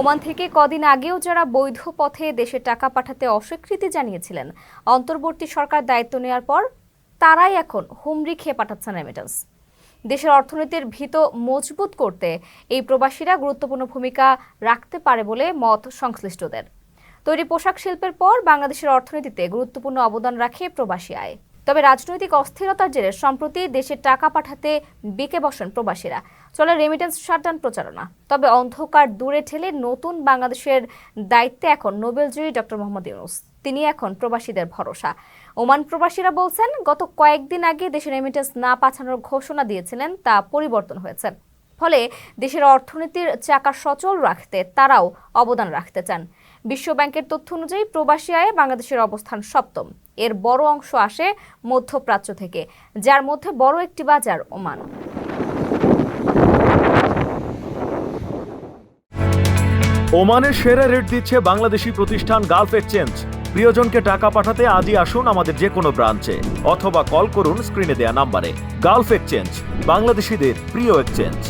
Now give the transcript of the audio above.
Oman থেকে কদিন আগেও যারা বৈধ পথে দেশে টাকা পাঠাতে অস্বীকৃতি জানিয়েছিলেন, অন্তর্বর্তী সরকার দায়িত্ব নেওয়ার পর তারাই এখন হুমড়ি খেয়ে পাঠাচ্ছেন রেমিটেন্স দেশের অর্থনীতির ভিত মজবুত করতে এই প্রবাসীরা গুরুত্বপূর্ণ ভূমিকা রাখতে পারে বলে মত সংশ্লিষ্টদের। তৈরি পোশাক শিল্পের পর বাংলাদেশের অর্থনীতিতে গুরুত্বপূর্ণ অবদান রাখে প্রবাসী আয়। তবে রাজনৈতিক অস্থিরতার জেরে সম্প্রতি দেশে টাকা পাঠাতে বেঁকে বসেন প্রবাসীরা। চলে রেমিটেন্স শাটডাউন প্রচারণা। তবে অন্ধকার দূরে ঠেলে নতুন বাংলাদেশের দায়িত্বে এখন নোবেলজয়ী ডক্টর মোহাম্মদ ইউনুস। তিনি এখন প্রবাসীদের ভরসা। ওমান প্রবাসীরা বলছেন, গত কয়েকদিন আগে দেশে রেমিটেন্স না পাঠানোর ঘোষণা দিয়েছিলেন, তা পরিবর্তন হয়েছে। ফলে দেশের অর্থনীতির চাকা সচল রাখতে তারাও অবদান রাখতে চান। বিশ্বব্যাংকের তথ্য অনুযায়ী প্রবাসী আয়ে বাংলাদেশের অবস্থান সপ্তম। এর বড় অংশ আসে মধ্যপ্রাচ্য থেকে, যার মধ্যে বড় একটি বাজার ওমান। ওমানের সেরা রেট দিচ্ছে বাংলাদেশি প্রতিষ্ঠান গালফ এক্সচেঞ্জ। প্রিয়জনকে টাকা পাঠাতে আজই আসুন আমাদের যে কোনো ব্রাঞ্চে, অথবা কল করুন স্ক্রিনে দেয়া নাম্বারে। গালফ এক্সচেঞ্জ, বাংলাদেশিদের প্রিয় এক্সচেঞ্জ।